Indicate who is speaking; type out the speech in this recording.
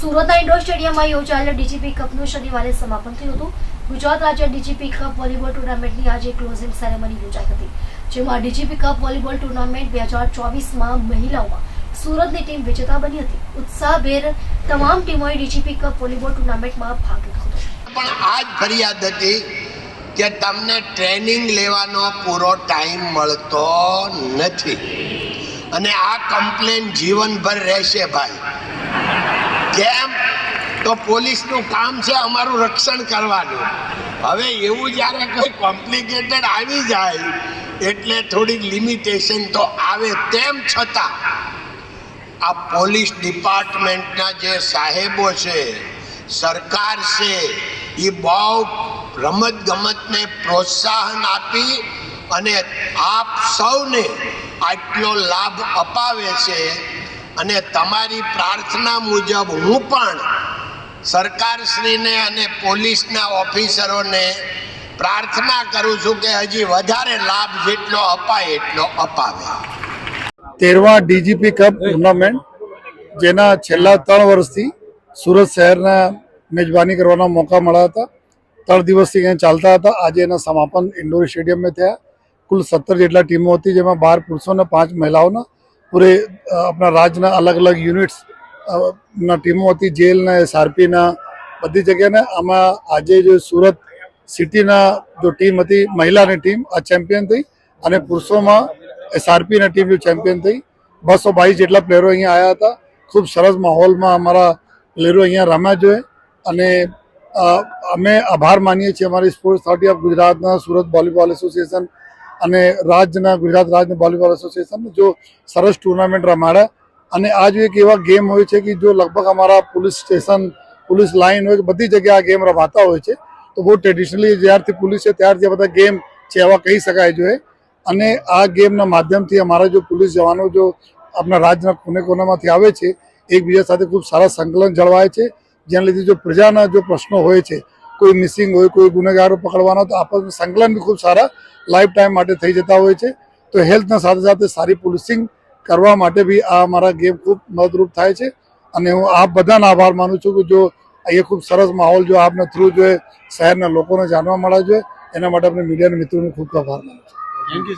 Speaker 1: સુરતના ઇન્ડોર સ્ટેડિયમમાં યોજાયેલા ડીજીપી કપનું શનિવારે સમાપન થયું હતું. ગુજરાત રાજ્ય ડીજીપી કપ વોલીબોલ ટુર્નામેન્ટની આજે ક્લોઝિંગ સેરેમની યોજાઈ હતી, જેમાં ડીજીપી કપ વોલીબોલ ટુર્નામેન્ટ બે હજાર ચોવીસમાં મહિલાઓમાં સુરતની ટીમ વિજેતા બની હતી. ઉત્સાહભેર તમામ ટીમોએ ડીજીપી કપ વોલીબોલ ટુર્નામેન્ટમાં ભાગ લીધો હતો.
Speaker 2: પણ આ ફરિયાદ હતી કે તમને ટ્રેનિંગ લેવાનો પૂરો ટાઈમ મળતો નથી. અને આ કમ્પ્લેન જીવનભર રહેશે ભાઈ. કેમ તો પોલીસનું કામ છે અમારું રક્ષણ કરવાનું. હવે એવું જ્યારે કોઈ કોમ્પ્લિકેટેડ આવી જાય, એટલે થોડી લિમિટેશન તો આવે તેમ છતાં, આ પોલીસ ડિપાર્ટમેન્ટના જે સાહેબો છે, સરકાર છે, એ બહુ રમત ગમતને પ્રોત્સાહન આપી અને આપ સૌને આટલો લાભ અપાવે છે અને તમારી પ્રાર્થના મુજબ હું પણ સરકારશ્રીને અને પોલીસના ઓફિસરોને પ્રાર્થના કરું છું કે હજી વધારે લાભ જેટલો અપાય એટલો અપાવે.
Speaker 3: તેરવા ડીજીપી કપ ટુર્નામેન્ટ, જેના છેલ્લા ત્રણ વર્ષથી સુરત શહેરના મેજબાની કરવાના મોકા મળ્યા હતા. ત્રણ દિવસથી અહીંયા ચાલતા હતા. આજે એના સમાપન ઇન્ડોર સ્ટેડિયમમાં થયા. કુલ સત્તર જેટલા ટીમો હતી, જેમાં બાર પુરુષોના પાંચ મહિલાઓના પૂરે આપણા રાજના અલગ અલગ યુનિટ્સ ના ટીમો હતી, જેલના, એસઆરપીના, બધી જગ્યાને. આમાં આજે જે સુરત સિટીના જો ટીમ હતી, મહિલાની ટીમ, આ ચેમ્પિયન થઈ અને પુરુષોમાં એસઆરપીની ટીમ જો ચેમ્પિયન થઈ. બસો બાવીસ જેટલા પ્લેયરો અહીંયા આવ્યા હતા. ખૂબ સરસ માહોલમાં અમારા પ્લેયરો અહીંયા રમ્યા જોઈએ અને અમે આભાર માનીએ છીએ અમારી સ્પોર્ટ્સ ઓથોરિટી ઓફ ગુજરાતના સુરત વોલીબોલ એસોસિએશન અને રાજ્યના ગુજરાત રાજ્ય વોલીબોલ એસોસિએશન જો સરસ ટુર્નામેન્ટ રમાડ્યા અને આ જો એક એવા ગેમ હોય છે કે જો લગભગ અમારા પોલીસ સ્ટેશન પોલીસ લાઇન હોય બધી જગ્યાએ આ ગેમ રમાતા હોય છે, તો બહુ ટ્રેડિશનલી જ્યારથી પોલીસ છે ત્યારથી આ બધા ગેમ છે એવા કહી શકાય જોઈએ અને આ ગેમના માધ્યમથી અમારા જો પોલીસ જવાનો જો આપણા રાજ્યના કોને કોનામાંથી આવે છે, એકબીજા સાથે ખૂબ સારા સંકલન જળવાય છે. જેના લીધે જો પ્રજાના જો પ્રશ્નો હોય છે કોઈ મિસિંગ હોય, કોઈ ગુનેગારો પકડવાનો તો આપસ સંકલન બી ખૂબ સારા લાઈફ ટાઈમ માટે થઈ જતા હોય છે. તો હેલ્થના સાથે સાથે સારી પોલિસિંગ કરવા માટે બી આ અમારા ગેમ ખૂબ મદદરૂપ થાય છે. અને હું આપ બધાનો આભાર માનું છું કે જો અહીંયા ખૂબ સરસ માહોલ જો આપને થ્રુ જોઈએ, શહેરના લોકોને જાણવા મળે છે. એના માટે આપણે મીડિયાના મિત્રોનો ખૂબ આભાર માનું છું.